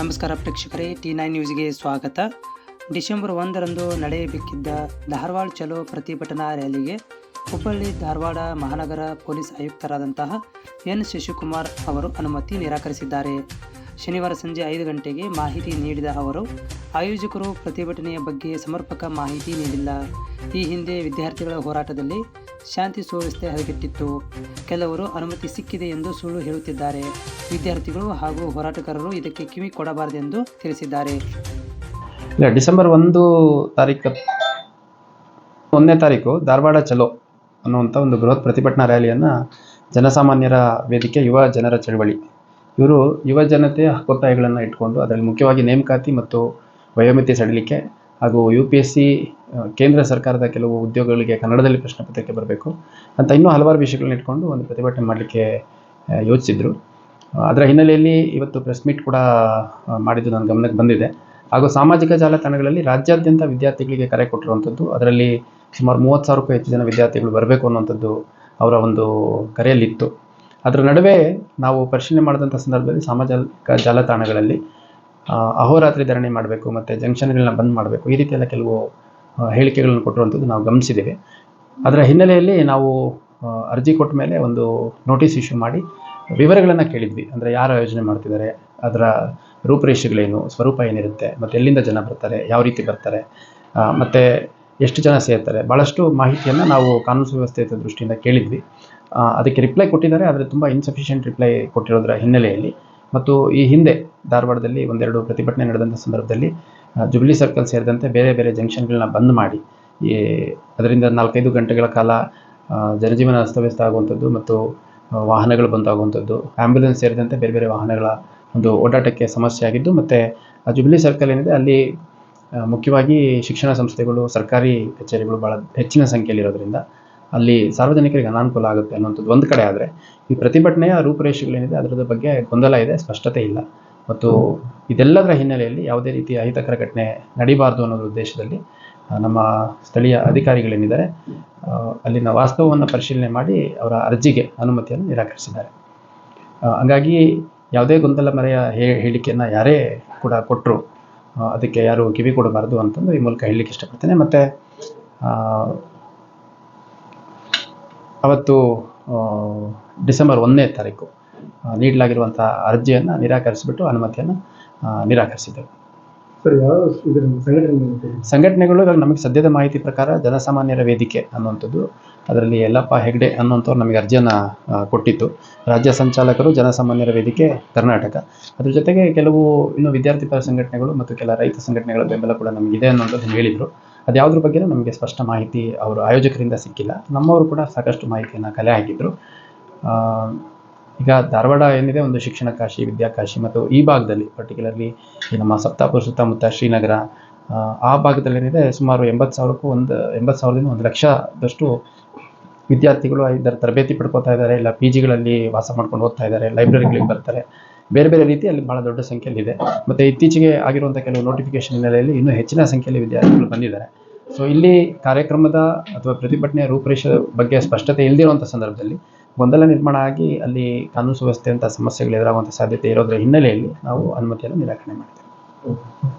ನಮಸ್ಕಾರ ಪ್ರೇಕ್ಷಕರೇ T nine ನ್ಯೂಸ್ಗೆ ಸ್ವಾಗತ. ಡಿಸೆಂಬರ್ ಒಂದರಂದು ನಡೆಯಬೇಕಿದ್ದ ಧಾರವಾಡ ಚಲೋ ಪ್ರತಿಭಟನಾ ರ್ಯಾಲಿಗೆ ಹುಬ್ಬಳ್ಳಿ, ಧಾರವಾಡ ಮಹಾನಗರ ಪೊಲೀಸ್ ಆಯುಕ್ತರಾದಂತಹ ಎನ್ ಶಶಿಕುಮಾರ್ ಅವರು ಅನುಮತಿ ನಿರಾಕರಿಸಿದ್ದಾರೆ. ಶನಿವಾರ ಸಂಜೆ ಐದು ಗಂಟೆಗೆ ಮಾಹಿತಿ ನೀಡಿದ ಅವರು ಆಯೋಜಕರು ಪ್ರತಿಭಟನೆಯ ಬಗ್ಗೆ ಸಮರ್ಪಕ ಮಾಹಿತಿ ನೀಡಿಲ್ಲ. ಈ ಹಿಂದೆ ವಿದ್ಯಾರ್ಥಿಗಳ ಹೋರಾಟದಲ್ಲಿ ಶಾಂತಿ ಸುವ್ಯವಸ್ಥೆ ಹದಗೆಟ್ಟಿತ್ತು. ಕೆಲವರು ಅನುಮತಿ ಸಿಕ್ಕಿದೆ ಎಂದು ಸುಳ್ಳು ಹೇಳುತ್ತಿದ್ದಾರೆ. ವಿದ್ಯಾರ್ಥಿಗಳು ಹಾಗೂ ಹೋರಾಟಗಾರರು ಇದಕ್ಕೆ ಕಿವಿ ಕೊಡಬಾರದೆಂದು ತಿಳಿಸಿದ್ದಾರೆ. ಇಲ್ಲ, ಡಿಸೆಂಬರ್ ಒಂದು ತಾರೀಕು, ಒಂದನೇ ತಾರೀಕು ಧಾರವಾಡ ಚಲೋ ಅನ್ನುವಂಥ ಒಂದು ಬೃಹತ್ ಪ್ರತಿಭಟನಾ ರ್ಯಾಲಿಯನ್ನು ಜನಸಾಮಾನ್ಯರ ವೇದಿಕೆ ಯುವ ಜನರ ಚಳವಳಿ. ಇವರು ಯುವ ಜನತೆಯ ಹಕ್ಕೊತ್ತಾಯಗಳನ್ನು ಇಟ್ಕೊಂಡು ಅದರಲ್ಲಿ ಮುಖ್ಯವಾಗಿ ನೇಮಕಾತಿ ಮತ್ತು ವಯೋಮಿತಿ ಸಡಿಲಿಕ್ಕೆ ಹಾಗೂ ಯು ಪಿ ಎಸ್ ಸಿ ಕೇಂದ್ರ ಸರ್ಕಾರದ ಕೆಲವು ಉದ್ಯೋಗಗಳಿಗೆ ಕನ್ನಡದಲ್ಲಿ ಪ್ರಶ್ನೆ ಪತ್ರಿಕೆ ಬರಬೇಕು ಅಂತ ಇನ್ನೂ ಹಲವಾರು ವಿಷಯಗಳನ್ನ ಇಟ್ಕೊಂಡು ಒಂದು ಪ್ರತಿಭಟನೆ ಮಾಡಲಿಕ್ಕೆ ಯೋಚಿಸಿದ್ರು. ಅದರ ಹಿನ್ನೆಲೆಯಲ್ಲಿ ಇವತ್ತು ಪ್ರೆಸ್ ಮೀಟ್ ಕೂಡ ಮಾಡಿದ್ದು ನನ್ನ ಗಮನಕ್ಕೆ ಬಂದಿದೆ. ಹಾಗೂ ಸಾಮಾಜಿಕ ಜಾಲತಾಣಗಳಲ್ಲಿ ರಾಜ್ಯಾದ್ಯಂತ ವಿದ್ಯಾರ್ಥಿಗಳಿಗೆ ಕರೆ ಕೊಟ್ಟಿರುವಂಥದ್ದು, ಅದರಲ್ಲಿ ಸುಮಾರು ಮೂವತ್ತು ಸಾವಿರಕ್ಕೂ ಹೆಚ್ಚು ಜನ ವಿದ್ಯಾರ್ಥಿಗಳು ಬರಬೇಕು ಅನ್ನುವಂಥದ್ದು ಅವರ ಒಂದು ಕರೆಯಲ್ಲಿತ್ತು. ಅದರ ನಡುವೆ ನಾವು ಪರಿಶೀಲನೆ ಮಾಡಿದಂಥ ಸಂದರ್ಭದಲ್ಲಿ ಸಾಮಾಜಿಕ ಜಾಲತಾಣಗಳಲ್ಲಿ ಅಹೋರಾತ್ರಿ ಧರಣಿ ಮಾಡಬೇಕು ಮತ್ತು ಜಂಕ್ಷನ್ಗಳನ್ನ ಬಂದ್ ಮಾಡಬೇಕು. ಈ ರೀತಿಯೆಲ್ಲ ಕೆಲವು ಹೇಳಿಕೆಗಳನ್ನು ಕೊಟ್ಟಿರುವಂಥದ್ದು ನಾವು ಗಮನಿಸಿದ್ದೇವೆ. ಅದರ ಹಿನ್ನೆಲೆಯಲ್ಲಿ ನಾವು ಅರ್ಜಿ ಕೊಟ್ಟ ಮೇಲೆ ಒಂದು ನೋಟಿಸ್ ಇಶ್ಯೂ ಮಾಡಿ ವಿವರಗಳನ್ನು ಕೇಳಿದ್ವಿ. ಅಂದರೆ ಯಾರು ಆಯೋಜನೆ ಮಾಡ್ತಿದ್ದಾರೆ, ಅದರ ರೂಪರೇಷೆಗಳೇನು, ಸ್ವರೂಪ ಏನಿರುತ್ತೆ, ಮತ್ತು ಎಲ್ಲಿಂದ ಜನ ಬರ್ತಾರೆ, ಯಾವ ರೀತಿ ಬರ್ತಾರೆ ಮತ್ತು ಎಷ್ಟು ಜನ ಸೇರ್ತಾರೆ ಭಾಳಷ್ಟು ಮಾಹಿತಿಯನ್ನು ನಾವು ಕಾನೂನು ಸುವ್ಯವಸ್ಥೆ ದೃಷ್ಟಿಯಿಂದ ಕೇಳಿದ್ವಿ. ಅದಕ್ಕೆ ರಿಪ್ಲೈ ಕೊಟ್ಟಿದ್ದಾರೆ, ಆದರೆ ತುಂಬ ಇನ್ಸಫಿಷಿಯೆಂಟ್ ರಿಪ್ಲೈ ಕೊಟ್ಟಿರೋದರ ಹಿನ್ನೆಲೆಯಲ್ಲಿ ಮತ್ತು ಈ ಹಿಂದೆ ಧಾರವಾಡದಲ್ಲಿ ಒಂದೆರಡು ಪ್ರತಿಭಟನೆ ನಡೆದಂಥ ಸಂದರ್ಭದಲ್ಲಿ ಜುಬ್ಲಿ ಸರ್ಕಲ್ ಸೇರಿದಂತೆ ಬೇರೆ ಬೇರೆ ಜಂಕ್ಷನ್ಗಳನ್ನ ಬಂದ್ ಮಾಡಿ, ಈ, ಅದರಿಂದ ನಾಲ್ಕೈದು ಗಂಟೆಗಳ ಕಾಲ ಜನಜೀವನ ಅಸ್ತವ್ಯಸ್ತ ಆಗುವಂಥದ್ದು ಮತ್ತು ವಾಹನಗಳು ಬಂದಾಗುವಂಥದ್ದು ಆ್ಯಂಬುಲೆನ್ಸ್ ಸೇರಿದಂತೆ ಬೇರೆ ಬೇರೆ ವಾಹನಗಳ ಒಂದು ಓಡಾಟಕ್ಕೆ ಸಮಸ್ಯೆ ಆಗಿದ್ದು, ಮತ್ತು, ಆ ಜುಬ್ಲಿ ಸರ್ಕಲ್ ಏನಿದೆ, ಅಲ್ಲಿ ಮುಖ್ಯವಾಗಿ ಶಿಕ್ಷಣ ಸಂಸ್ಥೆಗಳು, ಸರ್ಕಾರಿ ಕಚೇರಿಗಳು ಭಾಳ ಹೆಚ್ಚಿನ ಸಂಖ್ಯೆಯಲ್ಲಿ ಇರೋದ್ರಿಂದ ಅಲ್ಲಿ ಸಾರ್ವಜನಿಕರಿಗೆ ಅನಾನುಕೂಲ ಆಗುತ್ತೆ ಅನ್ನುವಂಥದ್ದು ಒಂದು ಕಡೆ ಆದರೆ, ಈ ಪ್ರತಿಭಟನೆಯ ರೂಪುರೇಷೆಗಳೇನಿದೆ ಅದರ ಬಗ್ಗೆ ಗೊಂದಲ ಇದೆ, ಸ್ಪಷ್ಟತೆ ಇಲ್ಲ. ಮತ್ತು ಇದೆಲ್ಲದರ ಹಿನ್ನೆಲೆಯಲ್ಲಿ ಯಾವುದೇ ರೀತಿಯ ಅಹಿತಕರ ಘಟನೆ ನಡೀಬಾರ್ದು ಅನ್ನೋದ್ರ ಉದ್ದೇಶದಲ್ಲಿ ನಮ್ಮ ಸ್ಥಳೀಯ ಅಧಿಕಾರಿಗಳೇನಿದ್ದಾರೆ ಅಲ್ಲಿನ ವಾಸ್ತವವನ್ನು ಪರಿಶೀಲನೆ ಮಾಡಿ ಅವರ ಅರ್ಜಿಗೆ ಅನುಮತಿಯನ್ನು ನಿರಾಕರಿಸಿದ್ದಾರೆ. ಹಂಗಾಗಿ ಯಾವುದೇ ಗೊಂದಲ ಮರೆಯ ಹೇಳಿಕೆಯನ್ನು ಯಾರೇ ಕೂಡ ಕೊಟ್ಟರು ಅದಕ್ಕೆ ಯಾರು ಕಿವಿ ಕೊಡಬಾರ್ದು ಅಂತಂದು ಈ ಮೂಲಕ ಹೇಳಲಿಕ್ಕೆ ಇಷ್ಟಪಡ್ತೇನೆ. ಮತ್ತು ಅವತ್ತು ಡಿಸೆಂಬರ್ ಒಂದನೇ ತಾರೀಕು ನೀಡಲಾಗಿರುವಂಥ ಅರ್ಜಿಯನ್ನು ನಿರಾಕರಿಸಿಬಿಟ್ಟು ಅನುಮತಿಯನ್ನು ನಿರಾಕರಿಸಿದ್ದೆವು ಸಂಘಟನೆಗಳು ಇವಾಗ ನಮಗೆ ಸದ್ಯದ ಮಾಹಿತಿ ಪ್ರಕಾರ ಜನಸಾಮಾನ್ಯರ ವೇದಿಕೆ ಅನ್ನುವಂಥದ್ದು ಅದರಲ್ಲಿ ಯಲ್ಲಪ್ಪ ಹೆಗ್ಡೆ ಅನ್ನುವಂಥವ್ರು ನಮಗೆ ಅರ್ಜಿಯನ್ನು ಕೊಟ್ಟಿತ್ತು. ರಾಜ್ಯ ಸಂಚಾಲಕರು ಜನಸಾಮಾನ್ಯರ ವೇದಿಕೆ ಕರ್ನಾಟಕ. ಅದ್ರ ಜೊತೆಗೆ ಕೆಲವು ಇನ್ನು ವಿದ್ಯಾರ್ಥಿ ಪರ ಸಂಘಟನೆಗಳು ಮತ್ತು ಕೆಲ ರೈತ ಸಂಘಟನೆಗಳ ಬೆಂಬಲ ಕೂಡ ನಮಗಿದೆ ಅನ್ನೋಂಥದ್ದು ಹೇಳಿದರು. ಅದು ಯಾವುದ್ರ ನಮಗೆ ಸ್ಪಷ್ಟ ಮಾಹಿತಿ ಅವರು ಆಯೋಜಕರಿಂದ ಸಿಕ್ಕಿಲ್ಲ. ನಮ್ಮವರು ಕೂಡ ಸಾಕಷ್ಟು ಮಾಹಿತಿಯನ್ನು ಕಲೆ ಹಾಕಿದ್ರು ಈಗ ಧಾರವಾಡ ಏನಿದೆ ಒಂದು ಶಿಕ್ಷಣ ಕಾಶಿ ವಿದ್ಯಾಕಾಶಿ ಮತ್ತು ಈ ಭಾಗದಲ್ಲಿ ಪರ್ಟಿಕ್ಯುಲರ್ಲಿ ನಮ್ಮ ಸಪ್ತಾಪುರ ಸುತ್ತಮುತ್ತ ಶ್ರೀನಗರ ಆ, ಭಾಗದಲ್ಲಿ ಏನಿದೆ ಸುಮಾರು ಎಂಬತ್ತು ಸಾವಿರಕ್ಕೂ ಒಂದು ಎಂಬತ್ತು ಸಾವಿರದಿಂದ ಒಂದು ಲಕ್ಷದಷ್ಟು ವಿದ್ಯಾರ್ಥಿಗಳು ಇದರ ತರಬೇತಿ ಪಡ್ಕೋತಾ ಇದ್ದಾರೆ. ಇಲ್ಲ ಪಿ ಜಿಗಳಲ್ಲಿ ವಾಸ ಮಾಡ್ಕೊಂಡು ಓದ್ತಾ ಇದ್ದಾರೆ ಲೈಬ್ರರಿಗಳಿಗೆ ಬರ್ತಾರೆ. ಬೇರೆ ಬೇರೆ ರೀತಿಯಲ್ಲಿ ಬಹಳ ದೊಡ್ಡ ಸಂಖ್ಯೆಯಲ್ಲಿದೆ. ಮತ್ತು ಇತ್ತೀಚೆಗೆ ಆಗಿರುವಂಥ ಕೆಲವು ನೋಟಿಫಿಕೇಶನ್ ಹಿನ್ನೆಲೆಯಲ್ಲಿ ಇನ್ನೂ ಹೆಚ್ಚಿನ ಸಂಖ್ಯೆಯಲ್ಲಿ ವಿದ್ಯಾರ್ಥಿಗಳು ಬಂದಿದ್ದಾರೆ. ಸೊ ಇಲ್ಲಿ ಕಾರ್ಯಕ್ರಮದ ಅಥವಾ ಪ್ರತಿಭಟನೆಯ ರೂಪರೇಷೆ ಬಗ್ಗೆ ಸ್ಪಷ್ಟತೆ ಇಲ್ಲದಿರುವಂಥ ಸಂದರ್ಭದಲ್ಲಿ ಗೊಂದಲ ನಿರ್ಮಾಣ ಆಗಿ ಅಲ್ಲಿ ಕಾನೂನು ಸುವ್ಯವಸ್ಥೆ ಅಂತ ಸಮಸ್ಯೆಗಳು ಎದುರಾಗುವಂಥ ಸಾಧ್ಯತೆ ಇರೋದ್ರ ಹಿನ್ನೆಲೆಯಲ್ಲಿ ನಾವು ಅನುಮತಿಯನ್ನು ನಿರಾಕರಣೆ ಮಾಡಿದ್ದೇವೆ.